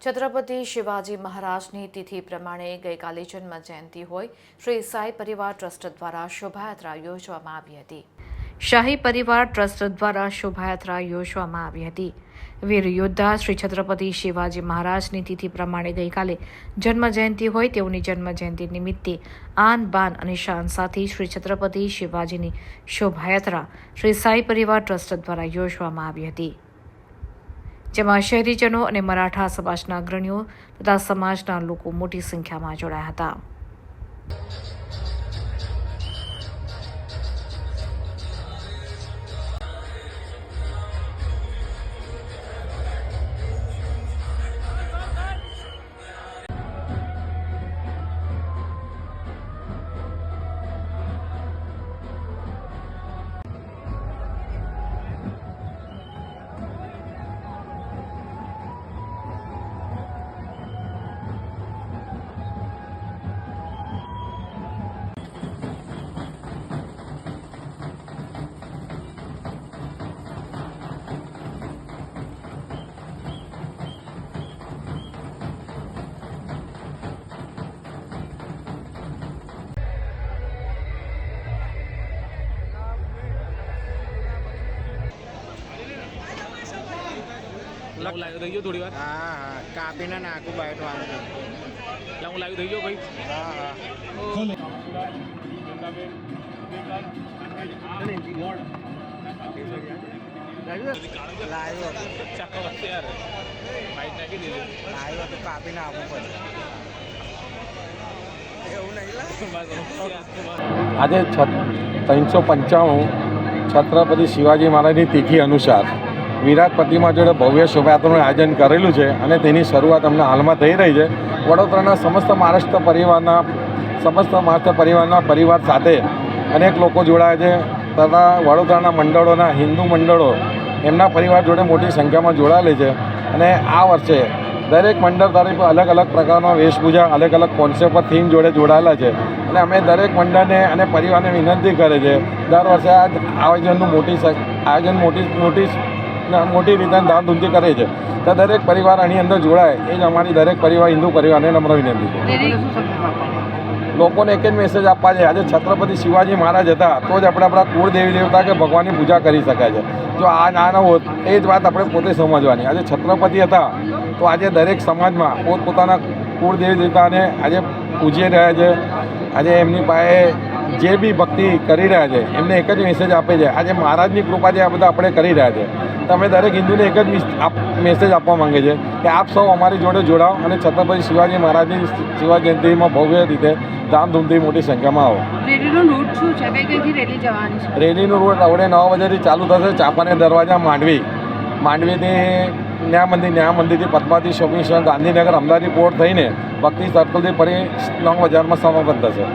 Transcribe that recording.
છત્રપતિ શિવાજી મહારાજની તિથિ પ્રમાણે ગઈકાલે જન્મ જયંતિ હોય, શ્રી સાઈ પરિવાર ટ્રસ્ટ દ્વારા શોભાયાત્રા યોજવામાં આવી હતી. શાહી પરિવાર ટ્રસ્ટ દ્વારા શોભાયાત્રા યોજવામાં આવી હતી. વીર યોદ્ધા શ્રી છત્રપતિ શિવાજી મહારાજની તિથિ પ્રમાણે ગઈકાલે જન્મ જયંતિ હોય, તેઓની જન્મ જયંતિ નિમિત્તે આન, બાન અને શાન સાથે શ્રી છત્રપતિ શિવાજીની શોભાયાત્રા શ્રી સાઈ પરિવાર ટ્રસ્ટ દ્વારા યોજવામાં આવી હતી. જેમાં શહેરીજનો અને મરાઠા સમાજના અગ્રણીઓ તથા સમાજના લોકો મોટી સંખ્યામાં જોડાયા હતા. હું લાઈવ થઈ ગયો થોડી વાર? હા હા. કાપીને નાખું છે એટલે હું થઈ ગયો ભાઈ? હા હા. લાવ્યો યાર. બાઈક નાખી દીધું. લાવ્યો હતો કાપી નાખવું પડે એવું નહીં આજે છ ત્રણસો પંચાણું છત્રપતિ શિવાજી મહારાજની તિથિ અનુસાર વિરાટ પ્રતિમા જોડે ભવ્ય શોભાયાત્રાનું આયોજન કરેલું છે અને તેની શરૂઆત અમને હાલમાં થઈ રહી છે. વડોદરાના સમસ્ત મહારાષ્ટ્ર પરિવારના, સમસ્ત મહારાષ્ટ્ર પરિવારના પરિવાર સાથે અનેક લોકો જોડાયા છે તથા વડોદરાના મંડળોના હિન્દુ મંડળો એમના પરિવાર જોડે મોટી સંખ્યામાં જોડાયેલી છે અને આ વર્ષે દરેક મંડળ તરફ અલગ અલગ પ્રકારના વેશભૂષા, અલગ અલગ કોન્સેપ્ટ પર થીમ જોડે જોડાયેલા છે અને અમે દરેક મંડળને અને પરિવારને વિનંતી કરે છે દર વર્ષે આ આયોજનનું મોટી આયોજન મોટી મોટી મોટી રીતે ધામધૂમથી કરે છે. તો દરેક પરિવાર આની અંદર જોડાય. એ જ અમારી દરેક પરિવાર હિન્દુ પરિવારને નમ્ર વિનંતી છે. લોકોને એક જ મેસેજ આપવા છે. આજે છત્રપતિ શિવાજી મહારાજ હતા તો જ આપણે આપણા કુળ દેવી દેવતા કે ભગવાનની પૂજા કરી શકાય છે. જો આ ના ન હોત એ જ વાત આપણે પોતે સમજવાની. આજે છત્રપતિ હતા તો આજે દરેક સમાજમાં પોતપોતાના કુળ દેવી દેવતાને આજે પૂજી રહ્યા છે. આજે એમની પાસે જે બી ભક્તિ કરી રહ્યા છે એમને એક જ મેસેજ આપે છે. આજે મહારાજની કૃપાથી આ બધા આપણે કરી રહ્યા છે. તો અમે દરેક હિન્દુને એક જ મેસેજ આપવા માંગે છે કે આપ સૌ અમારી જોડે જોડાઓ અને છત્રપતિ શિવાજી મહારાજની શિવા જયંતિમાં ભવ્ય રીતે ધામધૂમથી મોટી સંખ્યામાં આવો. રેલીનો રૂટ શું છે? રેલી જવાની છે? રેલીનું રૂટ હવે નવ વાગ્યાથી ચાલુ થશે. ચાપાને દરવાજા માંડવી. માંડવીથી ન્યા મંદિર ન્યા મંદિરથી પદ્માવતી શોપિંગ ગાંધીનગર અમદાવાદ પોર્ટ થઈને ભક્તિ સર્કલથી ફરી નવ હજારમાં સમાપન થશે.